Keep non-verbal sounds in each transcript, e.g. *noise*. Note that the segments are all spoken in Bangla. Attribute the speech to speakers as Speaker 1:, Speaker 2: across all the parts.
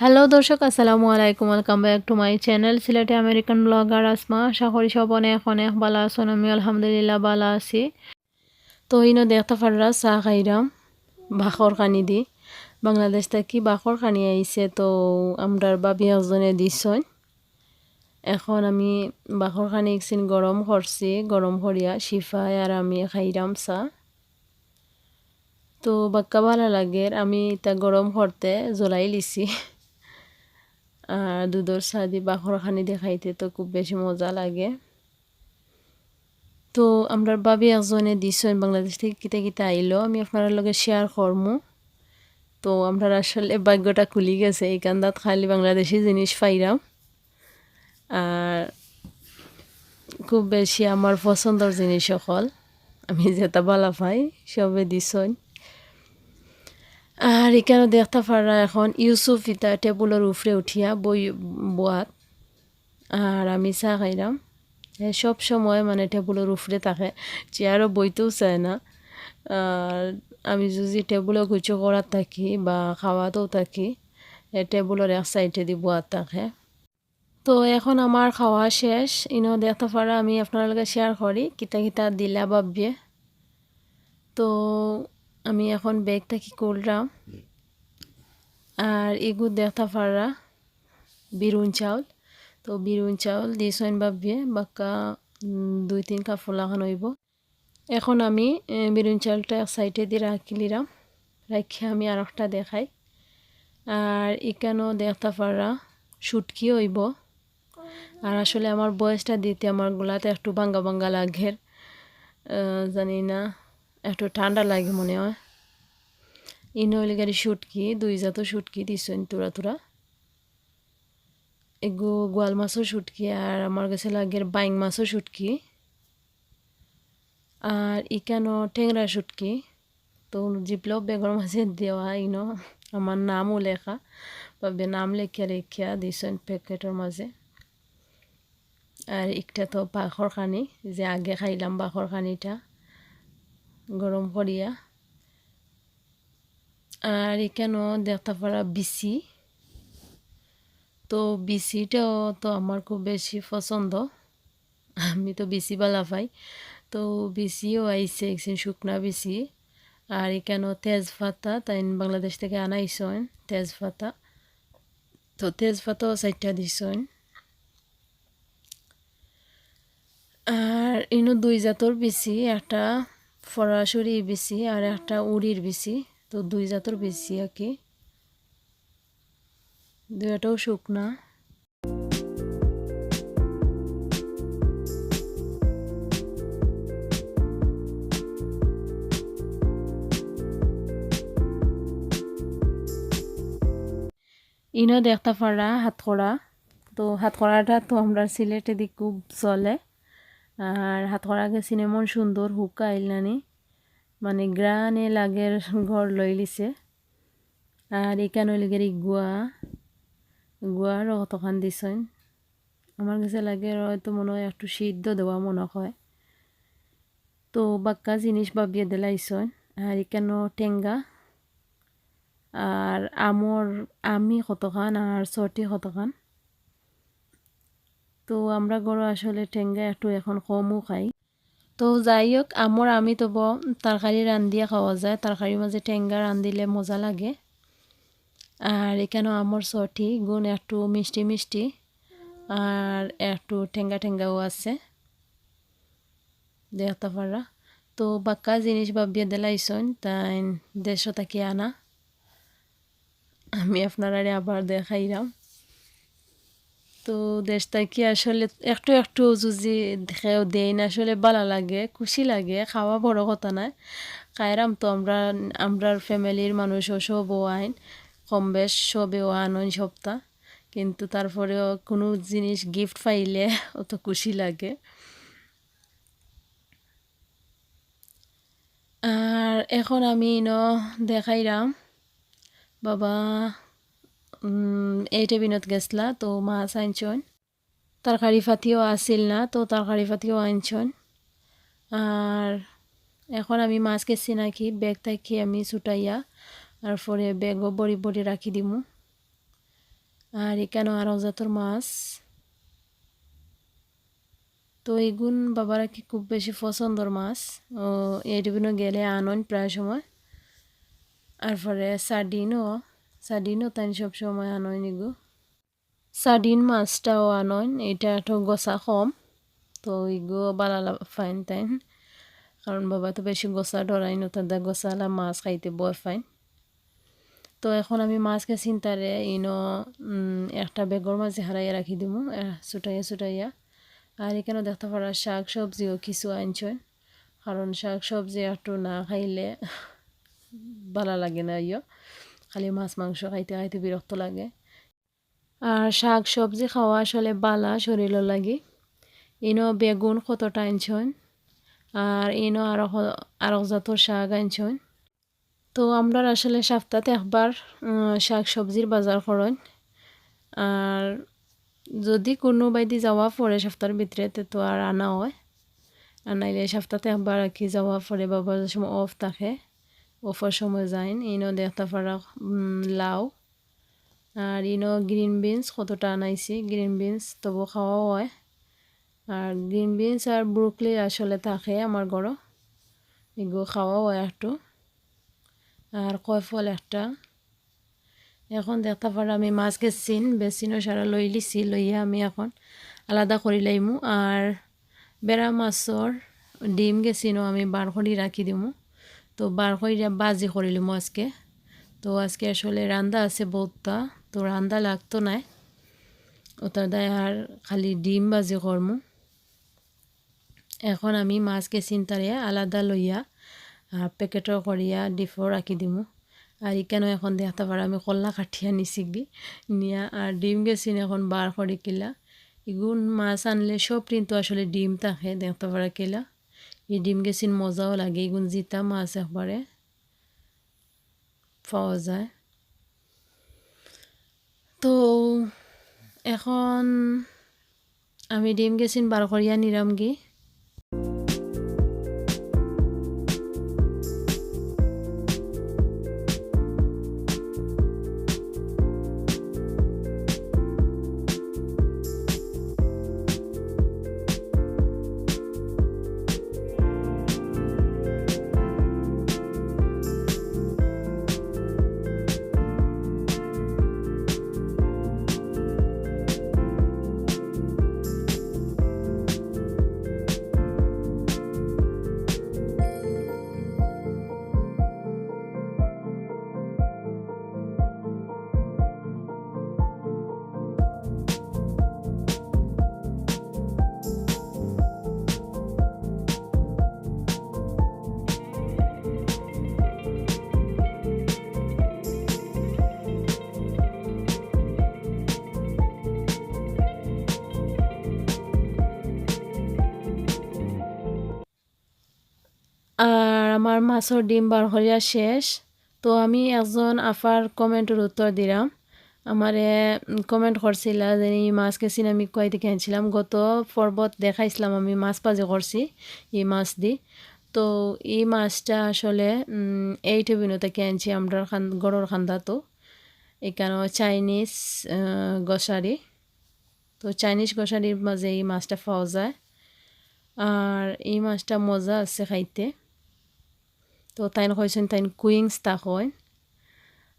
Speaker 1: হ্যালো দর্শক, আসসালামু আলাইকুম। Welcome back to my channel সিলেটে আমেরিকান ব্লগার আসমা। আশা করি সব অনেক অনেক ভালো আমি আলহামদুলিল্লাহ ভালো আছি। তো ইনো দেখতে পাররা চাহ খাইরাম, বাখর কানি দি। বাংলাদেশ থেকে বাখর কানি আইছে, তো আমরার বাবি একজনে দিছন এখন আমি বাখর কানি একদিন গরম করছি, গরম করিয়া শিফায় আর আমি খাইরাম চা। তো বাক্কা ভালো লাগে, আমি তা গরম করতে জ্বলাই লিছি। আর দুধর সাদি বাখরখানি দেখাইতে তো খুব বেশি মজা লাগে। তো আমরা বাবি একজনে দিছেন বাংলাদেশ থেকে কিতা কিতা আইলো, আমি আপনার লগে শেয়ার করমু। তো আমরা আসলে ভাগ্যটা খুলি গেছে, এই কান্দাত খালি বাংলাদেশি জিনিস পাইরাম। আর খুব বেশি আমার পছন্দর জিনিস সকল, আমি যেটা ভালো পাই সবে দিছন আর এখানে দেখতে পারা এখন ইউসুফ ইতা টেবুলের উপরে উঠিয়া বই বোয়াত আর আমি চা খাইলাম সব সময় মানে টেবুলের উপরে থাকে চেয়ারও বইতেও চায় না। আর আমি যদি টেবুলে কিছু করার থাকি বা খাওয়াতেও থাকি টেবুলের এক সাইডে দি বোয়াত থাকে। তো এখন আমার খাওয়া শেষ। ইনো দেখতে পারা আমি আপনার শেয়ার করি কিতা কিতা দিলা ভাবিয়ে। তো আমি এখন ব্যাগটা কি করলাম? আর এগুলো দেখতে পারা বিরুন চাউল। তো বিরুন চাউল দিয়েছেন ভাবিয়ে বাক্কা দুই তিন কাপ লাগানো হইব। এখন আমি বিরুন চাউলটা এক সাইডে দিয়ে রাখিলিরাম রাখি আমি আর একটা দেখাই। আর এখানেও দেখতে পারা সুটকি হইব। আর আসলে আমার বয়সটা দিতে আমার গোলাতে একটু ভাঙ্গা ভাঙ্গা লাগে জানি না। একটু ঠান্ডা লাগে মনে হয়। ইন হইলে গাড়ি শুটকি দুই জাতো শুটকি দিছেন তোরা তোরা। এগো গোয়াল মাছও শুটকি আর আমার কাছে লাগে বাইং মাছও শুটকি আর ইকানো টেংরা শুটকি তো জিপলাও বেগর মাঝে দেওয়া ইনো আমার নামও লেখা। বা নাম লেখিয়া লেখিয়া দিছেন প্যাকেটের মাঝে আর একটা তো বাখর খানি, যে আগে খাইলাম বাখর খানিটা। গরম করিয়া। আর এখানেও দেখতে পারা বিসি তো বিসিটাও তো আমার খুব বেশি পছন্দ। আমি তো বিসি বালা পাই। তো বিসিও আইসে একদিন শুকনা বিসি আর এখানেও তেজপাতা, তাই বাংলাদেশ থেকে আনাইছেন তেজপাতা। তো তেজপাতাও চারটা দিছেন। আর ইনো দুই জাতর বিসি একটা ফরাসরি বিসি আর একটা উড়ির বিসি, তো দুই জাতর বেশি আর কি। দুইটাও শুকনা। ইনো দেখতে পারা হাতকড়া তো হাতকড়াটা তো আমরা সিলেটে দিক খুব চলে। আর হাতকড়া গেছিন এমন সুন্দর হুক্কা আইলানি মানে গ্রানে লাগের ঘর লই লিছে। আর এখানে লিগের গুয়া। গুয়ারও কতখান দিছেন? আমার কাছে লাগে হয়তো মনে হয় একটু সিদ্ধ দেওয়া মনে হয়। তো বাক্কা জিনিস বাবিয়ে দিলাইছেন। আর এখানেও টেঙ্গা আর আমর, আমি কতখান আর সটি কতখান। তো আমরা গরু আসলে টেঙ্গা একটু এখন কমও খাই। তো যাই হোক আমার আমি তো তরকারি রান্ধিয়ে খাওয়া যায়। তরকারির মাঝে টেঙ্গা রান্ধিলে মজা লাগে। আর এখানেও আমার সঠি গুণ একটু মিষ্টি মিষ্টি। আর একটু ঠেঙ্গা ঠেঙ্গাও আছে। দেখতে পারা তো বাক্কা জিনিস ভাবিয়ে দিলাইছন তাই দেড়শো টাকি আনা। আমি আপনারা আবার দেখাইলাম। তো দেশটা কি আসলে একটু একটু যদি দেখেও দেই না, আসলে ভালো লাগে, খুশি লাগে, খাওয়া বড় কথা নয় খাইরাম তো আমরা আমরার ফ্যামিলির মানুষও সবও আইন কম বেশ সবেও আনন সপ্তাহ। কিন্তু তারপরেও কোনো জিনিস গিফট পাইলে অত খুশি লাগে। আর এখন আমি ন দেখাইরাম। বাবা। এই টেবিনত গেছলা, তো মাছ আনছন তরকারি ফাতিও আসিল না, তো তরকারি ফাতিও আনছন আর এখন আমি মাছ গেছি নাকি ব্যাগ থাকি আমি ছুটাইয়া তারপরে ব্যাগও বড়ি বড়ি রাখি দিমু। আর এখানে আরও জাতর মাছ। তো এইগুন বাবারা কি খুব বেশি পছন্দর মাছ। ও এইটুকুনো গেলে আনন প্রায় সময়। আর পরে সার্ডিনও সার্ডিনও তাই সব সময় আনয় নিগু। সার্ডিন মাছটাও আনয়, এটা তো গোসা কম। তো ইগো বালালা ফাইন তাইন, কারণ বাবা তো বেশি গোসা ডরাই না তাদের গোসালা মাছ খাইতে বয় ফাইন। তো এখন আমি মাছকে চিন্তারে ইনো একটা বেগর মাঝে হারাইয়া রাখি দিমু ছুটাইয়া ছুটাইয়া আর এখানে দেখতে পারা শাক সবজিও কিছু আনছেন কারণ শাক সবজি একটু না খাইলে ভালো লাগে না ইয়। খালি মাছ, মাংস খাইতে খাইতে বিরক্ত লাগে। আর শাক সবজি খাওয়া আসলে বালা শরীরও লাগে। ইনো বেগুন কতটা আনছেন আর ইনো আরও আরও জাতর শাক আনছেন তো আমরা আসলে সপ্তাহে একবার শাক সবজির বাজার করেন। আর যদি কোনো বাইদি যাওয়া পরে সপ্তাহের ভিতরে তো আর আনা হয়। আনাইলে সপ্তাহে একবার আর কি যাওয়া পরে বাবার সময় অফ থাকে। অফার সময় যাইন ইনো দেখতে পারা লাউ আর ইনো গ্রিন বিনস কতটা আনাইছি গ্রিন বিনস তবু খাওয়াও হয় আর গ্রিন বিনস আর ব্রুকলি আসলে থাকে আমার ঘরও এগুলো খাওয়াও হয় একটু আর কয় ফল একটা এখন দেখতে পারো আমি মাছ গেছিন বেসিনও সারা লই লিছি লইয়া আমি এখন আলাদা করি লাইমু আর বেড়া মাছর ডিম গেছিনও আমি বার করি রাখি দিমু তো বার করে বাজি করিলিমু আজকে। তো আজকে আসলে রান্দা আছে বহুতটা। তো রান্দা লাগতো নাই। ওটার দায় আর খালি ডিম বাজি করমু। এখন আমি মাছকে চিন্তারে আলাদা লইয়া প্যাকেটও করিয়া ডিফও রাখি দিমু। আর এখানেও এখন দেখতে পারো? আমি কল্লা কাঠিয়া নিছিগি নিয়া আর ডিম গেছি এখন বার করে কিলা। এগুন মাছ আনলে সব কিন্তু আসলে ডিম থাকে, দেখতে পারা কিলা। এই ডিম গেছিন মজাও লাগে এগুন জিতা মাছ একবারে পাওয়া যায় তো এখন আমি ডিম গেছিন বার করিয়া নিরাম আমার মাছর ডিম বার হইয়া শেষ। তো আমি একজন আফার কমেন্টের উত্তর দিলাম। আমারে কমেন্ট করছিল যে এই মাছ কেছি আমি কয় থেকে আনছিলাম। গত পর্বত দেখাইছিলাম আমি মাছ পাজে করছি এই মাছ দি। তো এই মাছটা আসলে এই টেবিনো থেকে আনছি আমরা খান গড়র খান্দা তো এখানে চাইনিজ গসারি তো চাইনিজ গসারির মাঝে এই মাছটা পাওয়া যায়। আর এই মাছটা মজা আছে খাইতে। তো তাইন কইছেন তাইন কুইংস তা হয়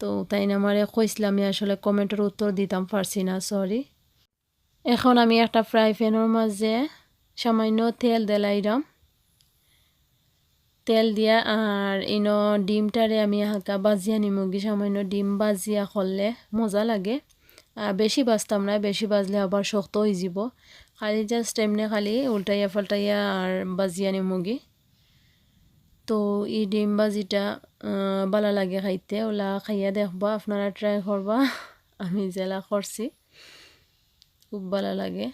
Speaker 1: তো তাইন আমারে কইছিল আমি আসলে কমেন্টের উত্তর দিতাম পারছি না সরি এখন আমি একটা ফ্রাই প্যানের মাঝে সামান্য তেল দিলাইরাম তেল দিয়া আর ইনো ডিমটারে আমি হালকা বাজিয়া নিমুগি সামান্য ডিম বাজিয়া করলে মজা লাগে আর বেশি বাজতাম না বেশি বাজলে আবার শক্ত হয়ে যাব খালি জাস্ট এমনি খালি উল্টাইয়া ফাল্টাইয়া আর বাজিয়া নিমুগি তো এই ডিম বাজিটা ভালো লাগে খাইতে, ওলা খাইয়া দেখবা, আপনারা ট্রাই করবা। *laughs* আমি জেলা করছি। খুব ভালো লাগে।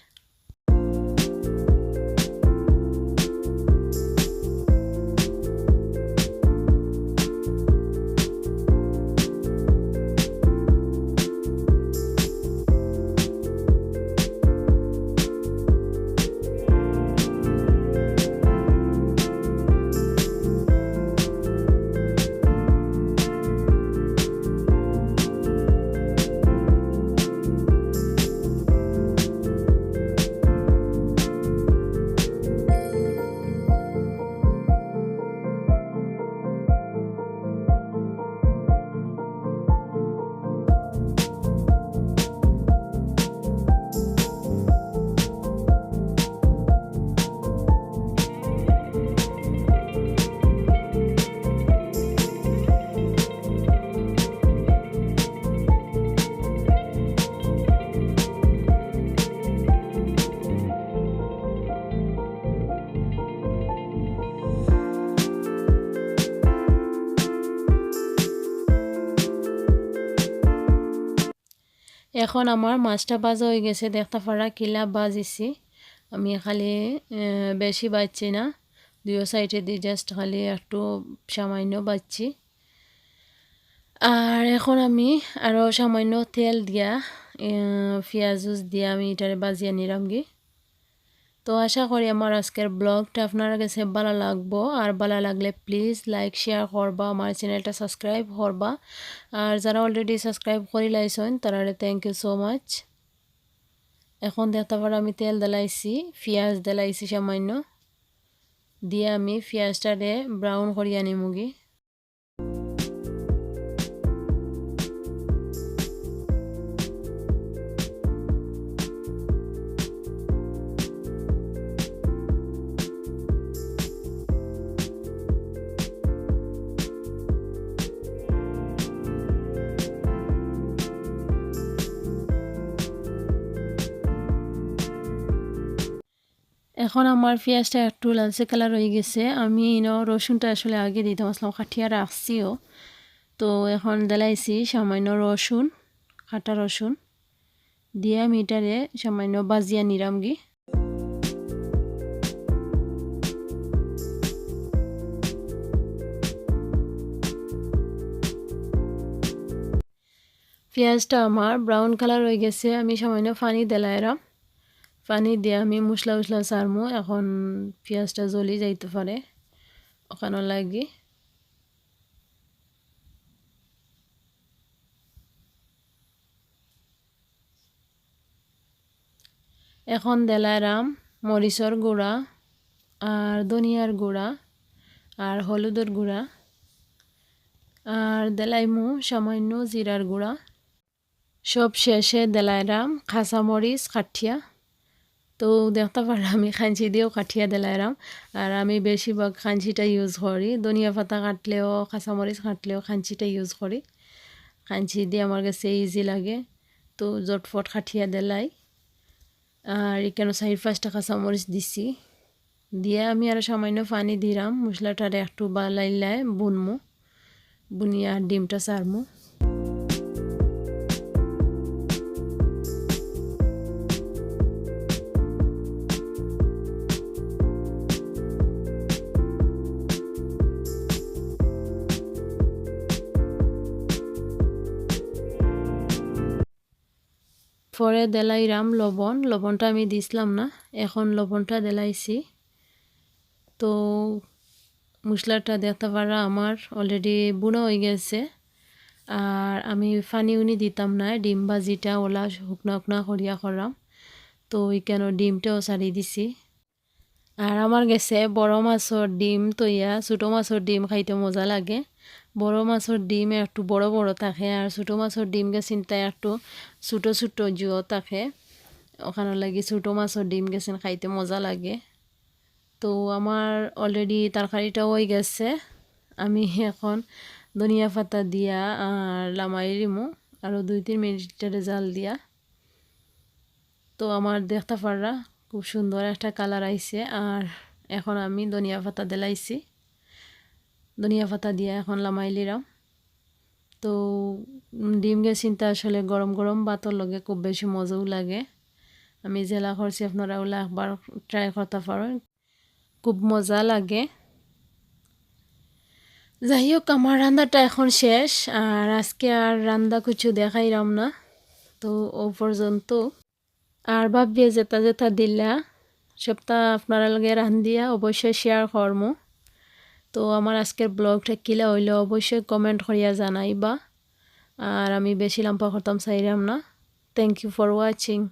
Speaker 1: এখন আমার মাছটা বাজা হয়ে গেছে, দেখতে পারা কিলা বাজিছি আমি খালি বেশি বাজছি না দুই সাইডে দিয়ে জাস্ট খালি একটু সামান্য বাজছি আর এখন আমি আরও সামান্য তেল দিয়া পেঁয়াজ দিয়া আমি এটারে বাজিয়ে নিলাম গি। তো আশা করি আমার আজকের ব্লগটা আপনার কাছে ভালো লাগবো। আর ভালো লাগলে প্লিজ লাইক শেয়ার করবা, আমার চ্যানেলটা সাবস্ক্রাইব করবা। আর যারা অলরেডি সাবস্ক্রাইব করে লাইছেন তারা থ্যাংক ইউ সো মাচ এখন দেখতে পারো আমি তেল দিলাইছি পেঁয়াজ দিলাইছি সামান্য। দিয়ে আমি পেঁয়াজটারে ব্রাউন করিয়া নিমুগি। এখন আমার পেঁয়াজটা একটু লালচে কালার হয়ে গেছে। আমি ইনো রসুনটা আসলে আগে দিতাম আসলাম কাঠিয়া রাখছিও তো এখন দেলাইছি সামান্য রসুন, কাটা রসুন, দিয়ে আমি এটারে সামান্য বাজিয়া নিরামগি পেঁয়াজটা আমার ব্রাউন কালার হয়ে গেছে, আমি সামান্য পানি দেলাইরাম পানি দিয়ে আমি মশলা উসলা সারমো এখন পেঁয়াজটা জ্বলি যাইতে পারে ওখানে লাগি। এখন দেলারাম মরিচর গুঁড়া আর ধনিয়ার গুঁড়া আর হলুদের গুঁড়া আর দেলাইমু, সামান্য জিরার গুঁড়া। সব শেষে দেলাইরাম খাঁচামরিচ কাঠিয়া। তো দেখতে পারো আমি খাঞ্চি দিয়েও কাঠিয়া দিলাইরাম। আর আমি বেশিরভাগ খাঞ্চিটা ইউজ করি। ধনিয়া পাতা কাটলেও, কাঁচামরিচ কাটলেও খাঞ্চিটা ইউজ করি। খাঞ্চি দিয়ে আমার কাছে ইজি লাগে। তো জটফট কাঠিয়া দিলাই। আর এখানে চারি পাঁচটা কাঁচামরিচ দিছি। দিয়ে আমি আরও সামান্য পানি দিলাম। মশলাটারে একটু বালাইলাই বুনমু। বুনিয়া ডিমটা সারমু পরে দেলাইরাম লবণ, লবণটা আমি দিছিলাম না, এখন লবণটা দেলাইছি। তো মশলাটা দেখতে পারা আমার অলরেডি বুনো হয়ে গেছে। আর আমি ফানি উনি দিতাম না, ডিম ভাজিটা ওলা শুকনা শুকনা করিয়া করাম তো কেন ডিমটাও সারি দিছি। আর আমার গেছে বড় মাছর ডিম তৈয়া ছোটো মাছর ডিম খাইতে মজা লাগে। বড় মাছের ডিম একটু বড় বড় থাকে আর ছোটো মাছের ডিম গেছেন তাই একটু ছোটো ছোটো জুয়ো থাকে। ওখানে লাগে ছোটো মাছের ডিম গেছেন খাইতে মজা লাগে। তো আমার অলরেডি তরকারিটাও হয়ে গেছে। আমি এখন ধনিয়া পাতা দিয়া আর লামাই রিমু আরও দুই তিন মিনিটের জাল দিয়া। তো আমার দেখতে পাররা খুব সুন্দর একটা কালার আইছে আর এখন আমি ধনিয়া পাতা দিলাইছি। ধনিয়া পাতা দিয়ে এখন লামাই লিরাম। তো ডিম চিন্তা আসলে গরম গরম ভাতর লগে খুব বেশি মজাও লাগে। আমি জেলা করছি আপনারা ওলা একবার ট্রাই করতে পারেন খুব মজা লাগে। যাই হোক আমার রান্নাটা এখন শেষ। আর আজকে আর রান্না কিছু দেখাইলাম না। তো ও পর্যন্ত আর ভাবিয়ে যেতা যেটা দিলা। সপ্তাহ আপনারা লগে রান্ধিয়া অবশ্যই শেয়ার করমু তো আমার আজকের ব্লগটা কিলা হইলে অবশ্যই কমেন্ট করিয়া জানাইবা। আর আমি বেশি লাম্পা করতাম, চাইলাম না। Thank you for watching